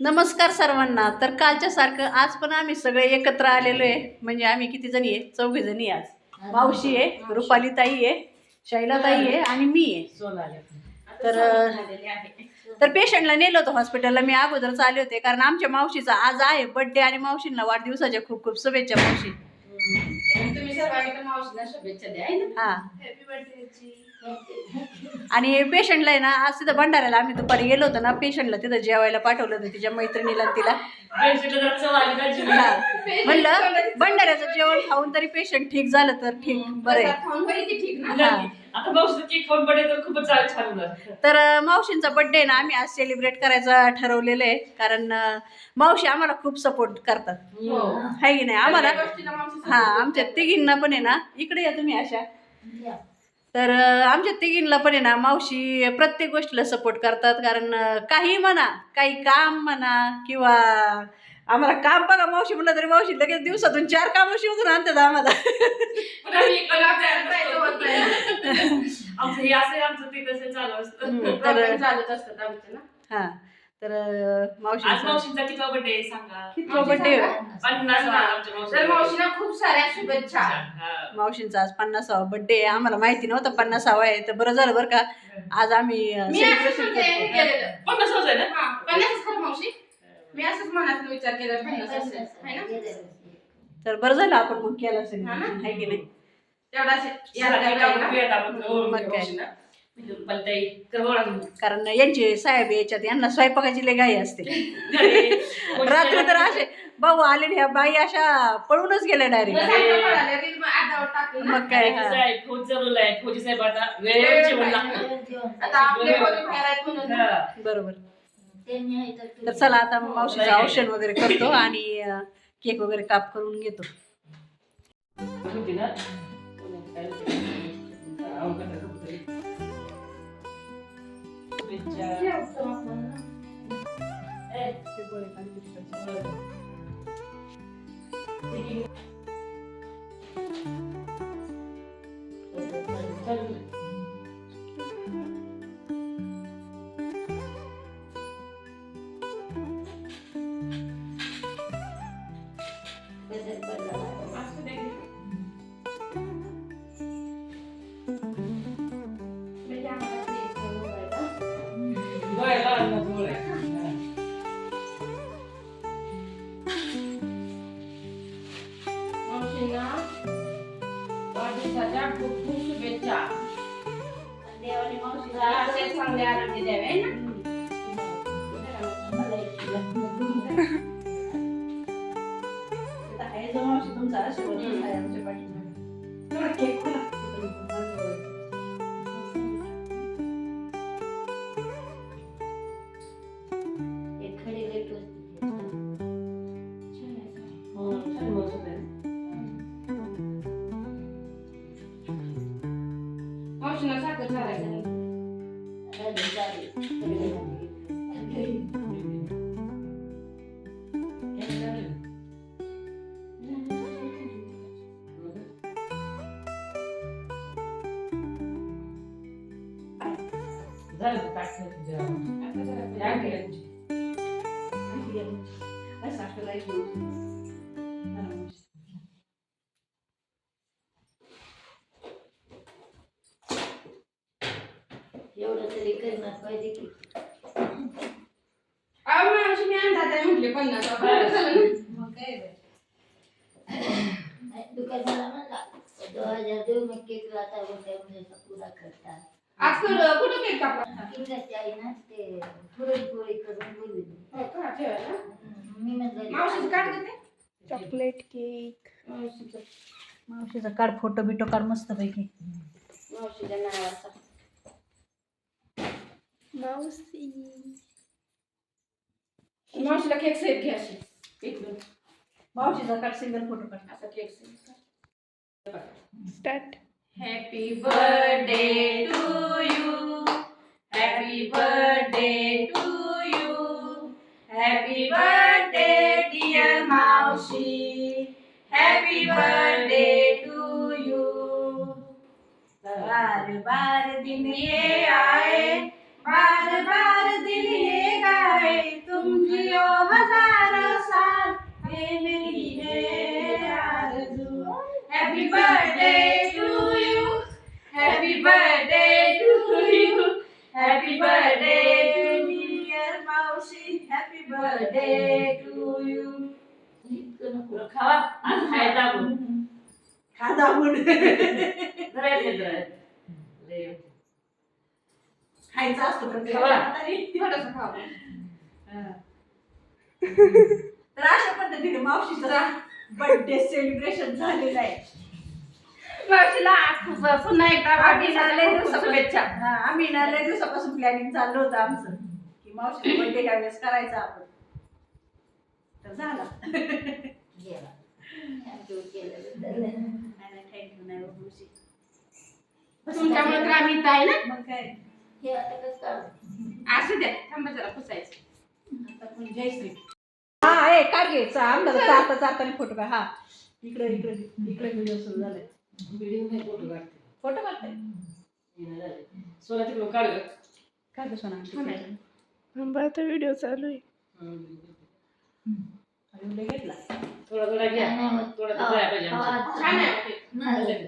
नमस्कार सर्वांना. तर कालच्या सारखं आज पण आम्ही सगळे एकत्र आलेलो आहे. म्हणजे आम्ही किती जणी आहे? चौघी जणी आज. मावशी आहे रुपाली ताई आहे शैला ताई आहे आणि मी आहे. तर तर पेशंटला नेलं होतं हॉस्पिटलला मी अगोदरच आले होते कारण आमच्या मावशीचा आज आहे बर्थडे आणि मावशींना वाढदिवसाच्या खूप खूप शुभेच्छा मावशी. आणि पेशंटला आहे ना आज तिथं भंडाऱ्याला आम्ही दुपारी गेलो होतो ना पेशंटला तिथं जेवायला पाठवलं होतं तिच्या मैत्रिणीला तिला. म्हणलं भंडाऱ्याचं जेवण खाऊन तरी पेशंट ठीक झालं तर ठीक बरं आहे. आता मावशीचं केक खाऊन पडे तर खूपच छान होणार. तर मावशींचा बर्थडे ना आम्ही आज सेलिब्रेट करायचा ठरवलेलं आहे. कारण मावशी आम्हाला खूप सपोर्ट करतात. हो. आहे की नाही? आम्हाला हा आमच्या तिघींना पण आहे ना. इकडे या तुम्ही अशा तर आमच्या तिघींना पण आहे ना मावशी प्रत्येक गोष्टीला सपोर्ट करतात. कारण काही म्हणा काही काम म्हणा किंवा आम्हाला काम बघा मावशी म्हणलं तरी मावशी लगेच दिवसातून चार कामं शिवून आणतात आम्हाला. आमचं हे असं आमचं ते तसं चालू असतं. हम्म, Problem तर चालत असतात आमचे ना. हा तर अं, आज मावशी मावशींचा कितवा बर्थडे सांगा. कितवा बर्थडे पन्नास झाला आमच्या मावशीचा. मावशीला खूप साऱ्या शुभेच्छा. हा. मावशींचा आज पन्नासावा बर्थडे आहे. आम्हाला माहिती नव्हतं पन्नासावा आहे तर बरं झालं बरं का. आज आम्ही अं, मी असंच celebration म्हणते, करतो. केलेलं. पन्नास वर्ष आहे ना? हा, पन्नासच खरं मावशी? मी असंच मनात विचार केला असेल. है ना? तर बरं झालं आपण मग केलं असेल. हा ना? आहे की नाही? तेवढा असेल. मग काय. कारण यांचे साहेब याच्यात यांना स्वयंपाकाची लय घाई असते. रात्री तर असे भाऊ आले ह्या बाई अशा पळूनच गेल्या डायरेक्ट मग आधावर टाकलं ना. मग काय? आणि कसं हा. आहे, फौज जरूर आहे. फौजी साहेब आता वेळेवर जेवण लागतं आता आपले पोरी बाहेर आहेत म्हणून. बरोबर. तर चला आता मावशीचं औषध वगैरे करतो आणि केक वगैरे काप करून घेतो होती ना? खूप शुभेच्छा असे चांगले आरोग्य द्यावे है ना? आहे जो मावशी तुमचा आशीर्वाद आहे आमच्या पाठीमागे. केक मावशींना साखर चालायचं झालं करणार पाहिजे की. अहो मावशी मी अंदाज आहे म्हटले पन्नास. बरं. झालं ना मग काय बाई. दुकानाला म्हणला दो हजार देऊ मी केक म्हणजे पुरा करता आज कर कुठं केक कापला? इंग्रजची आई ना ते पुरणपोळी करून बोलली. हो का? ठेवायला? मी म्हणलं मावशीचं काढ देते चॉकलेट केक. मावशीचं. मावशीचा काढ फोटो बिटो काढ मस्त पैकी मावशीच्या नावाचा. मावशीला केक सेट घ्या अशी इकडून मावशीचा काढ सिंगल फोटो काढ असा cake set start happy birthday to you happy birthday to you happy birthday dear मावशी हॅपी बर्थडे टू यू बार बार दिन ये आए बार बार दिन ये गाए तुम जियो हजारों साल। ये मेरी है आरज़ू। Happy birthday to you happy birthday to you happy birthday dear मावशी हैप्पी बर्थडे टू यू इतकं नको तुला खावा. आज खायला आपण. खादा खायचं असतं पण खावा. थोडंसं खाऊ तर अशा पद्धतीने मावशीचा बर्थडे सेलिब्रेशन झालेलं आहे. मावशीला खूप पुन्हा एकदा आम्ही लय वाढदिवसाच्या खूप शुभेच्छा. हा, आम्ही ना लय दिवसापासून प्लॅनिंग चाललं होतं आमचं. की मावशी बर्थडे ह्या वेळेस करायचा आपण. तर झाला. गेला आमच्या केलेलं नाही नाही थँक्यू नाही मावशी तुमच्यामुळे तर आम्ही इथं आहे ना? मग काय? हे आता काढू. असू द्या थांबा जरा पुसायचं. आता पण जय श्री हा ए काढ घे आमदार चालताना फोटो का हा. इकडे इकडे इकडे व्हिडिओ सुरू झाले. बिल्डिंग नाही फोटो काढते. फोटो काढताय सोला तिकडून काढ गं. काय कसं ना आता व्हिडिओ चालू आहे. हम्म. व्हिडिओ घेतला? थोडा थोडा घ्या नाही, नाही. थोडा तर जाया पाहिजे आमच्या. हा, छान आहे ते. नाही.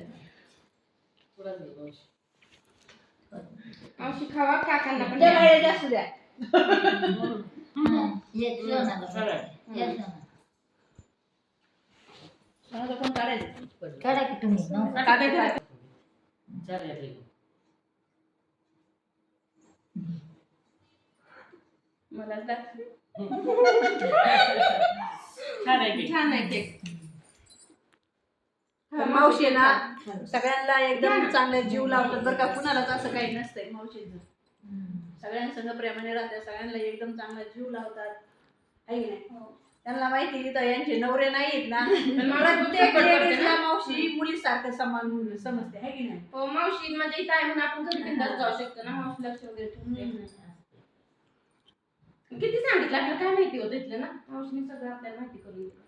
थोडाच घे मावशी. मावशी खावा काकांना पण द्या. हे जास्त द्या सोनाला सरळ. सोना. कोणाचं पण काढायचं काढा की तुम्ही नऊ. काढायचं चार आहेत हे. मला दाखव. छान आहे केक मावशी आहे ना सगळ्यांना एकदम चांगलं जीव लावतात बरं का. कुणालाच असं काही नसतंय मावशीचं हं. सगळ्यांसंग प्रेमाने राहतात सगळ्यांना एकदम चांगला जीव लावतात. आहे की नाही? त्यांना माहिती इथं यांचे नवरे नाहीत ना. पण मला प्रत्येक ना. मावशी मुलीसारखं समान म्हणून समजते. आहे की नाही? हो मावशी म्हणजे इथं आहे म्हणून आपण घरी बिनधास्त जाऊ शकतो ना. मावशी लक्ष वगैरे ठेवून किती सांगितलं आपल्याला? काय माहिती होतं इथलं ना? मावशीने सगळं आपल्याला माहिती करून दिलं.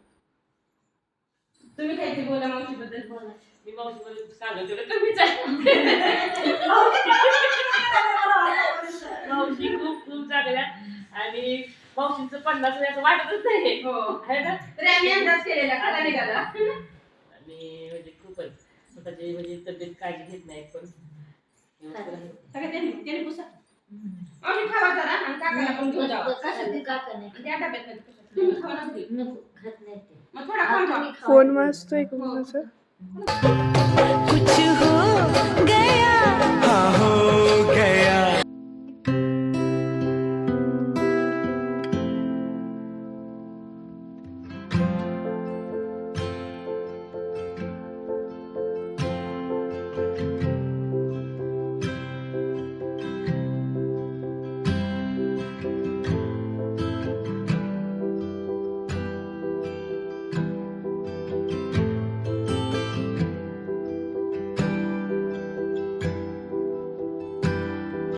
तुम्ही काहीतरी बोला मावशीबद्दल बोला. मी मावशीमध्ये सांगत तेवढं कमीच आहे मावशी खूप खूप चांगल्या आणि मावशीचं पन्नास असं वाटतच नाही. हो. आहे ना? तरी आम्ही अंदाज केलेला खरा निघाला. आणि म्हणजे खूपच. स्वतःची म्हणजे तब्येत काळजी घेत नाही पण व्यवस्थित आहे. सगळं त्यांनी त्यांनी पुसा. हं. मावशी खावा जरा आणि काकाला पण घेऊन जावा. काका नाही त्या डब्यात. तुम्ही खावा ना घरी. नको खात नाही फोन वाजतोय कोणाचा कुछ हो गया